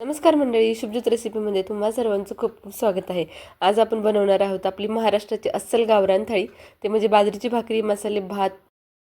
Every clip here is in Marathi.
नमस्कार मंडळी शुभज्योत रेसिपीमध्ये तुम्हा सर्वांचं खूप खूप स्वागत आहे. आज आपण बनवणार आहोत आपली महाराष्ट्राची अस्सल गावरान थाळी ते म्हणजे बाजरीची भाकरी मसाले भात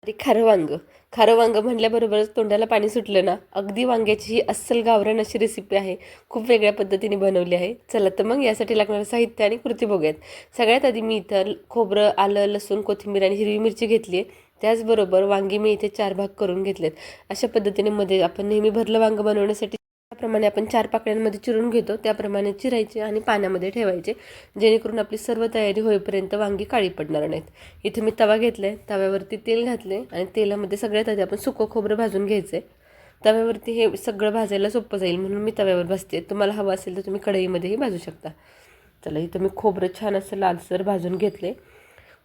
आणि खारं वांग. खारं वांग म्हणल्याबरोबरच तोंडाला पाणी सुटलं ना अगदी वांग्याची ही अस्सल गावरान अशी रेसिपी आहे. खूप वेगळ्या पद्धतीने बनवली आहे. चला तर मग यासाठी लागणारं साहित्य आणि कृती बघूयात. सगळ्यात आधी मी इथं खोबरं आलं लसूण कोथिंबीर आणि हिरवी मिरची घेतली आहे. त्याचबरोबर वांगी मी इथे चार भाग करून घेतलेत. अशा पद्धतीने मध्ये आपण नेहमी भरलं वांग बनवण्यासाठी त्याप्रमाणे आपण चार पाकळ्यांमध्ये चिरून घेतो त्याप्रमाणे चिरायचे आणि पाण्यामध्ये ठेवायचे जेणेकरून आपली सर्व तयारी होईपर्यंत वांगी काळी पडणार नाहीत. इथे मी तवा घेतला आहे तव्यावरती तेल घातले आणि तेलामध्ये सगळ्यात आधी आपण सुकं खोबरं भाजून घ्यायचं आहे तव्यावरती हे सगळं भाजायला सोपं जाईल म्हणून मी तव्यावर भाजते. तुम्हाला हवं असेल तर तुम्ही कढईमध्येही भाजू शकता. चला इथं मी खोबरं छान असं लालसर भाजून घेतले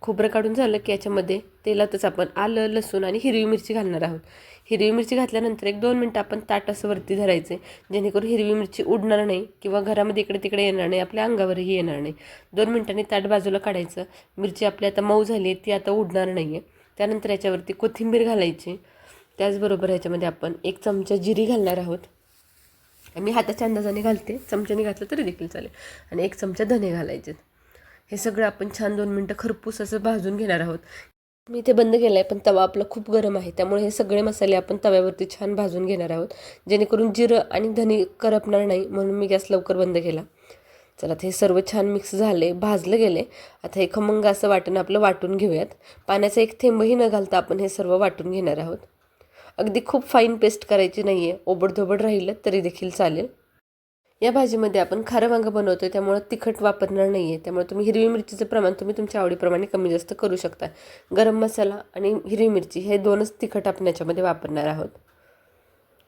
खोबरं काढून झालं की याच्यामध्ये तेलातच आपण आलं लसूण आणि हिरवी मिरची घालणार आहोत. हिरवी मिरची घातल्यानंतर एक दोन मिनटं आपण ताट असं वरती धरायचे जेणेकरून हिरवी मिरची उडणार नाही किंवा घरामध्ये इकडे तिकडे येणार नाही आपल्या अंगावरही येणार नाही. दोन मिनटांनी ताट बाजूला काढायचं. मिरची आपली आता मऊ झाली आहे ती आता उडणार नाही आहे त्यानंतर याच्यावरती कोथिंबीर घालायची. त्याचबरोबर ह्याच्यामध्ये आपण एक चमचा जिरी घालणार आहोत. मी हाताच्या अंदाजाने घालते. चमच्याने घातलं तरी देखील चालेल. आणि एक चमचा धने घालायचे हे सगळं आपण छान दोन मिनटं खरपूस असं भाजून घेणार आहोत. मी इथे बंद केलं आहे पण तवा आपला खूप गरम आहे. त्यामुळे हे सगळे मसाले आपण तव्यावरती छान भाजून घेणार आहोत. जेणेकरून जिरं आणि धने करपणार नाही म्हणून मी गॅस लवकर बंद केला. चला हे सर्व छान मिक्स झाले भाजलं गेले. आता हे खमंग असं वाटण आपलं वाटून घेऊयात. पाण्याचा एक थेंबही न घालता आपण हे सर्व वाटून घेणार आहोत. अगदी खूप फाईन पेस्ट करायची नाही आहे ओबडधोबड राहिलं तरी देखील चालेल. या भाजीमध्ये आपण खारं वांगं बनवतो त्यामुळं तिखट वापरणार नाही आहे त्यामुळे तुम्ही हिरवी मिरचीचं प्रमाण तुम्ही तुमच्या आवडीप्रमाणे कमी जास्त करू शकता. गरम मसाला आणि हिरवी मिरची हे दोनच तिखट आपण याच्यामध्ये वापरणार आहोत.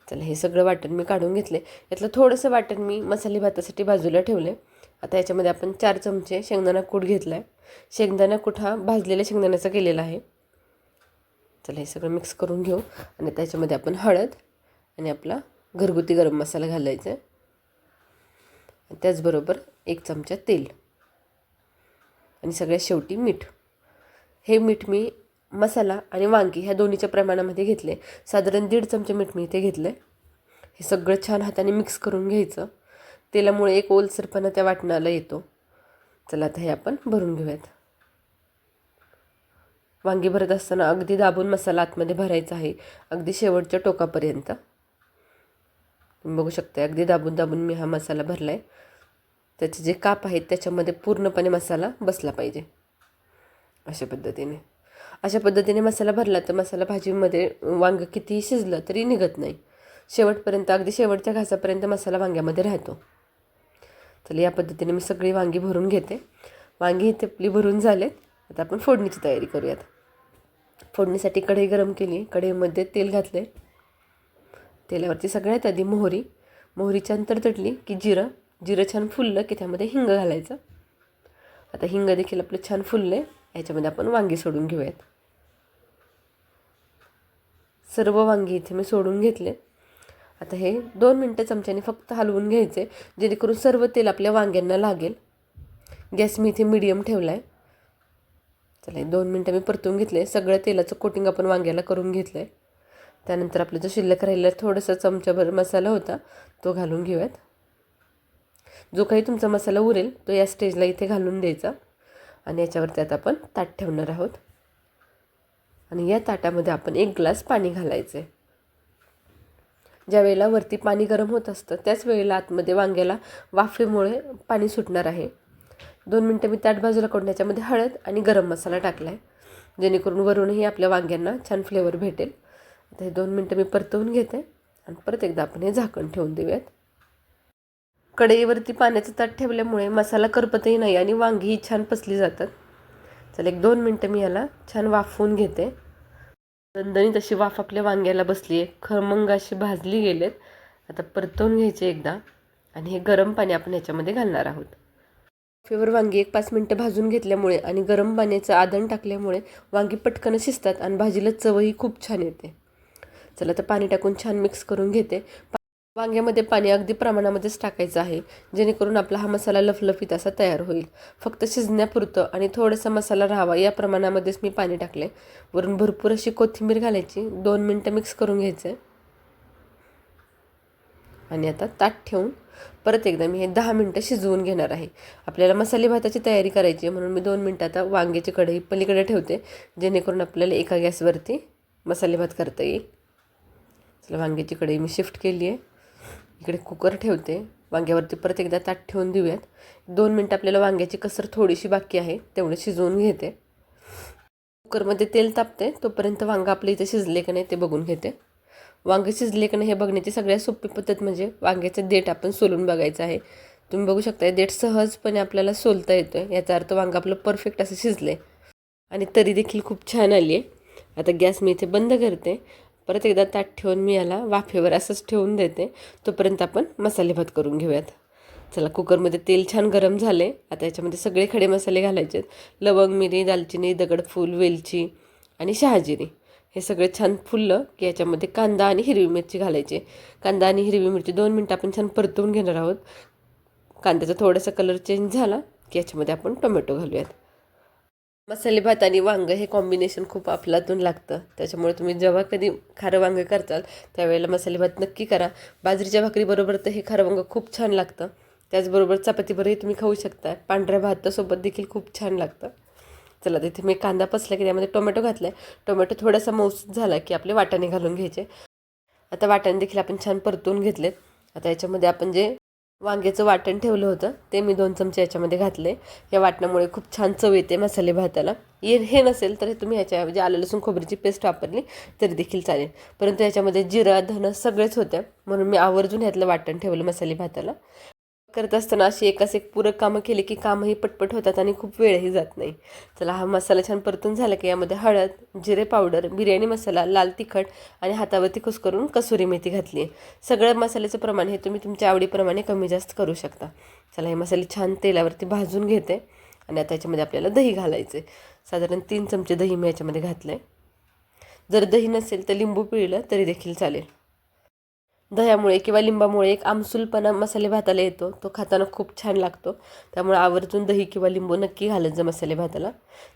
चला हे सगळं वाटण मी काढून घेतले यातलं थोडंसं वाटण मी मसाले भातासाठी बाजूला ठेवले आता याच्यामध्ये आपण चार चमचे शेंगदाणा कूट घेतला आहे शेंगदाणा कूट हा भाजलेल्या शेंगदाण्याचा केलेला आहे. चला हे सगळं मिक्स करून घेऊ. आणि त्याच्यामध्ये आपण हळद आणि आपला घरगुती गरम मसाला घालायचा आहे. त्याचबरोबर एक चमचा तेल आणि सगळ्यात शेवटी मीठ. हे मीठ मी मसाला आणि वांगी ह्या दोन्हीच्या प्रमाणामध्ये घेतले. साधारण दीड चमचे मीठ मी इथे घेतलं हे सगळं छान हाताने मिक्स करून घ्यायचं. तेलामुळे एक ओलसरपणा त्या वाटणाला येतो. चला आता हे आपण भरून घेऊयात. वांगी भरत असताना अगदी दाबून मसाला आतमध्ये भरायचा आहे. अगदी शेवटच्या टोकापर्यंत. तुम्ही बघू शकता अगदी दाबून दाबून मी हा मसाला भरला आहे त्याचे जे काप आहेत त्याच्यामध्ये पूर्णपणे मसाला बसला पाहिजे. अशा पद्धतीने. अशा पद्धतीने मसाला भरला तर मसाला भाजीमध्ये वांगं कितीही शिजलं तरी निघत नाही. शेवटपर्यंत अगदी शेवटच्या घासापर्यंत मसाला वांग्यामध्ये राहतो. तर या पद्धतीने मी सगळी वांगी भरून घेते. वांगी इथे आपली भरून झालेत. आता आपण फोडणीची तयारी करूयात. फोडणीसाठी कढई गरम केली. कढईमध्ये तेल घातले तेलावरती सगळ्यात आधी मोहरी मोहरी छान तडतडली की जिरं जिरं छान फुललं की त्यामध्ये हिंग घालायचं. आता हिंग देखील आपलं छान फुललं आहे याच्यामध्ये आपण वांगी सोडून घेऊयात. सर्व वांगी इथे मी सोडून घेतले. आता हे दोन मिनटं चमच्याने फक्त हलवून घ्यायचे जेणेकरून सर्व तेल आपल्या वांग्यांना लागेल. गॅस मी इथे मिडियम ठेवला आहे चला दोन मिनटं मी परतून घेतले. सगळं तेलाचं कोटिंग आपण वांग्याला करून घेतलं आहे त्यानंतर आपलं जो शिल्लक राहिला थोडंसं चमचाभर मसाला होता तो घालून घेऊयात. जो काही तुमचा मसाला उरेल तो या स्टेजला इथे घालून द्यायचा. आणि याच्यावरती आता आपण ताट ठेवणार आहोत. आणि या ताटामध्ये आपण एक ग्लास पाणी घालायचं आहे ज्या वेळेला वरती पाणी गरम होत असतं त्याच वेळेला आतमध्ये वांग्याला वाफेमुळे पाणी सुटणार आहे. दोन मिनटं मी ताट बाजूला काढून याच्यामध्ये हळद आणि गरम मसाला टाकला आहे जेणेकरून वरूनही आपल्या वांग्यांना छान फ्लेवर भेटेल. आता हे दोन मिनटं मी परतवून घेते आणि परत एकदा आपण हे झाकण ठेवून देऊयात. कढईवरती पाण्याचं ताट ठेवल्यामुळे मसाला करपतही नाही आणि वांगीही छान पसली जातात. चला एक दोन मिनटं मी याला छान वाफवून घेते. दणदणीत अशी वाफ आपल्या वांग्याला बसली आहे खरमंग अशी भाजली गेलेत. आता परतवून घ्यायचे एकदा आणि हे गरम पाणी आपण ह्याच्यामध्ये घालणार आहोत. फेवर वांगी एक पाच मिनटं भाजून घेतल्यामुळे आणि गरम पाण्याचं आदण टाकल्यामुळे वांगी पटकन शिजतात आणि भाजीला चवही खूप छान येते. चला तर पाणी टाकून छान मिक्स करून घेते. वांग्यामध्ये पाणी अगदी प्रमाणामध्येच टाकायचं आहे जेणेकरून आपला हा मसाला लफलफीत असा तयार होईल. फक्त शिजण्यापुरतं आणि थोडासा मसाला राहावा या प्रमाणामध्येच मी पाणी टाकले. वरून भरपूर अशी कोथिंबीर घालायची दोन मिनटं मिक्स करून घ्यायचं. आणि आता ताट ठेवून परत एकदा मी हे दहा मिनटं शिजवून घेणार आहे. आपल्याला मसाले भाताची तयारी करायची आहे म्हणून मी दोन मिनटं आता वांग्याची कढई पलीकडे ठेवते जेणेकरून आपल्याला एका गॅसवरती मसाले भात करता येईल. चला वांग्याची कढई मी शिफ्ट केली आहे. इकडे कुकर ठेवते. वांग्यावरती परत एकदा ताट ठेवून देऊयात. दोन मिनटं आपल्याला वांग्याची कसर थोडीशी बाकी आहे. तेवढं शिजवून घेते. कुकरमध्ये तेल तापते. तोपर्यंत वांगं आपल्या इथे शिजले का नाही ते बघून घेते. वांगे शिजले का नाही हे बघण्याची सगळ्यात सोपी पद्धत म्हणजे वांग्याचं देठ आपण सोलून बघायचं आहे. तुम्ही बघू शकता देठ सहजपणे आपल्याला सोलता येतो आहे याचा अर्थ वांगं आपलं परफेक्ट असं शिजलं आहे आणि तरी देखील खूप छान आली आहे आता गॅस मी इथे बंद करते. परत एकदा ताट ठेवून मी याला वाफेवर असंच ठेवून देते. तोपर्यंत आपण मसाले भात करून घेऊयात. चला कुकरमध्ये तेल छान गरम झाले. आता याच्यामध्ये सगळे खडे मसाले घालायचे आहेत लवंग मिरी दालचिनी दगडफूल वेलची आणि शहाजिरी. हे सगळे छान फुललं की याच्यामध्ये कांदा आणि हिरवी मिरची घालायची. कांदा आणि हिरवी मिरची दोन मिनटं आपण छान परतवून घेणार आहोत. कांद्याचा थोडासा कलर चेंज झाला की याच्यामध्ये आपण टोमॅटो घालूयात. मसाले भात आणि वांगं हे कॉम्बिनेशन खूप अफलातून लागतं. त्याच्यामुळे तुम्ही जेव्हा कधी खारं वांगं करताल त्यावेळेला मसाले भात नक्की करा. बाजरीच्या भाकरीबरोबर तर हे खारं वांगं खूप छान लागतं. त्याचबरोबर चपातीबरोबरही तुम्ही खाऊ शकता. पांढऱ्या भातासोबत देखील खूप छान लागतं. चला तिथे मी कांदा पसला की त्यामध्ये टोमॅटो घातला आहे टोमॅटो थोडासा मऊसूत झाला की आपले वाटाणे घालून घ्यायचे. आता वाटाणे देखील आपण छान परतून घेतले आता याच्यामध्ये आपण जे वांग्याचं वाटण ठेवलं होतं. ते मी दोन चमचे याच्यामध्ये घातले. या वाटणामुळे खूप छान चव येते मसाले भाताला. ये हे नसेल तर तुम्ही ह्याच्याऐवजी म्हणजे आलं लसूण खोबरीची पेस्ट वापरली तरी देखील चालेल. परंतु याच्यामध्ये जिरा धन सगळेच होत्या. म्हणून मी आवर्जून ह्यातलं वाटण ठेवलं मसाले भाताला. करत असताना अशी एकाच एक पूरक कामं केली की कामंही पटपट होतात आणि खूप वेळही जात नाही. चला हा मसाला छान परतून झाला की यामध्ये हळद जिरे पावडर बिर्याणी मसाला लाल तिखट आणि हातावरती कुस करून कसुरी मेथी घातली आहे. सगळं मसाल्याचं प्रमाण हे तुम्ही तुमच्या आवडीप्रमाणे कमी जास्त करू शकता. चला हे मसाले छान तेलावरती भाजून घेते आणि आता याच्यामध्ये आपल्याला दही घालायचे साधारण तीन चमचे दही मी याच्यामध्ये घातलं आहे जर दही नसेल तर लिंबू पिळलं तरी देखील चालेल. दह्यामुळे किंवा लिंबामुळे एक आमसूलपणा मसाले भाताला येतो. तो खाताना खूप छान लागतो. त्यामुळे आवर्जून दही किंवा लिंबू नक्की घालत जा मसाले भाताला.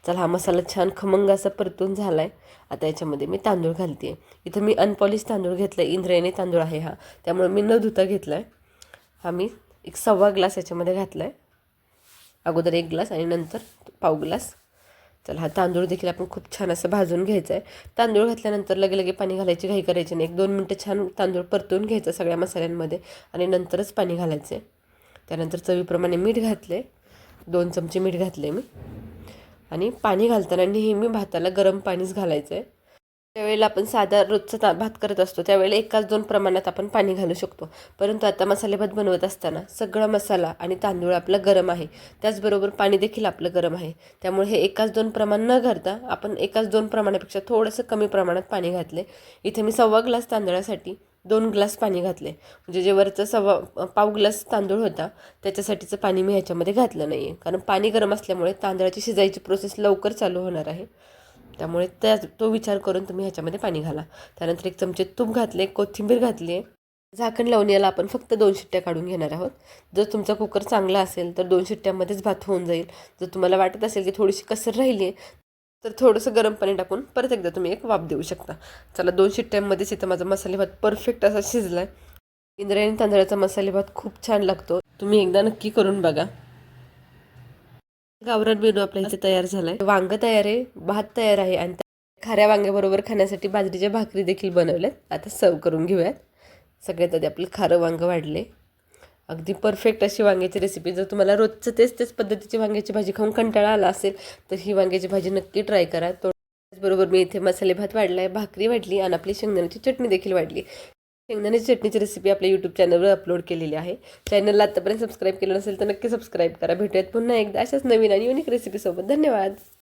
चला हा मसाला छान खमंग असा परतून झाला आहे आता याच्यामध्ये मी तांदूळ घालते आहे इथं मी अनपॉलिश तांदूळ घेतला आहे इंद्रायणी तांदूळ आहे हा. त्यामुळे मी न धुता घेतला आहे हा मी एक सव्वा ग्लास याच्यामध्ये घातला आहे अगोदर एक ग्लास आणि नंतर पाव ग्लास. चला हा तांदूळ देखील आपण खूप छान असं भाजून घ्यायचा आहे तांदूळ घातल्यानंतर लगे लगे पाणी घालायची घाई करायची नाही. एक दोन मिनटं छान तांदूळ परतून घ्यायचं सगळ्या मसाल्यांमध्ये आणि नंतरच पाणी घालायचं आहे त्यानंतर चवीप्रमाणे मीठ घातले दोन चमचे मीठ घातले मी. आणि पाणी घालताना नेहमी भाताला गरम पाणीच घालायचं आहे त्यावेळेला आपण साधा रोजचा ता भात करत असतो. त्यावेळेला एकाच दोन प्रमाणात आपण पाणी घालू शकतो. परंतु आता मसाले भात बनवत असताना सगळा मसाला आणि तांदूळ आपला गरम आहे. त्याचबरोबर पाणी देखील आपलं गरम आहे. त्यामुळे हे एकाच दोन प्रमाण न घालता आपण एकाच दोन प्रमाणापेक्षा थोडंसं कमी प्रमाणात पाणी घातले. इथे मी सव्वा ग्लास तांदळासाठी दोन ग्लास पाणी घातले. म्हणजे जे वरचं सव्वा पाव ग्लास तांदूळ होता त्याच्यासाठीचं पाणी मी ह्याच्यामध्ये घातलं नाही आहे कारण पाणी गरम असल्यामुळे तांदळाची शिजायची प्रोसेस लवकर चालू होणार आहे. त्यामुळे त्या तो विचार करून तुम्ही ह्याच्यामध्ये पाणी घाला. त्यानंतर एक चमचे तूप घातले कोथिंबीर घातली. आहे झाकण लावून याला आपण फक्त दोन शिट्ट्या काढून घेणार आहोत. जर तुमचा कुकर चांगला असेल तर दोन शिट्ट्यामध्येच भात होऊन जाईल. जर तुम्हाला वाटत असेल की थोडीशी कसर राहिली तर थोडंसं गरम पाणी टाकून परत एकदा तुम्ही एक वाफ देऊ शकता. चला दोन शिट्ट्यांमध्येच इथं माझा मसाले भात परफेक्ट असा शिजला आहे इंद्रायणी तांदळाचा मसाले भात खूप छान लागतो. तुम्ही एकदा नक्की करून बघा. गावरान मेनू आपल्या इथे तयार झालाय. वांग तयार आहे भात तयार आहे आणि खाऱ्या वांग्याबरोबर खाण्यासाठी बाजरीच्या भाकरी देखील बनवल्यात. आता सर्व करून घेऊयात. सगळ्यात आधी आपलं खारं वांगं वाढले. अगदी परफेक्ट अशी वांग्याची रेसिपी जर तुम्हाला रोजचं तेच तेच पद्धतीची वांग्याची भाजी खाऊन कंटाळा आला असेल तर ही वांग्याची भाजी नक्की ट्राय करा. तो त्याचबरोबर मी इथे मसाले भात वाढला आहे भाकरी वाढली आणि आपली शेंगदाण्याची चटणी देखील वाढली. शेंगदाण्याची चटणीची रेसिपी आपल्या यूट्यूब चॅनलवर अपलोड केलेली आहे. चॅनलला आत्तापर्यंत सबस्क्राईब केलं नसेल तर नक्की सबस्क्राईब करा. भेटूयात पुन्हा एकदा अशाच नवीन आणि युनिक रेसिपीसोबत धन्यवाद.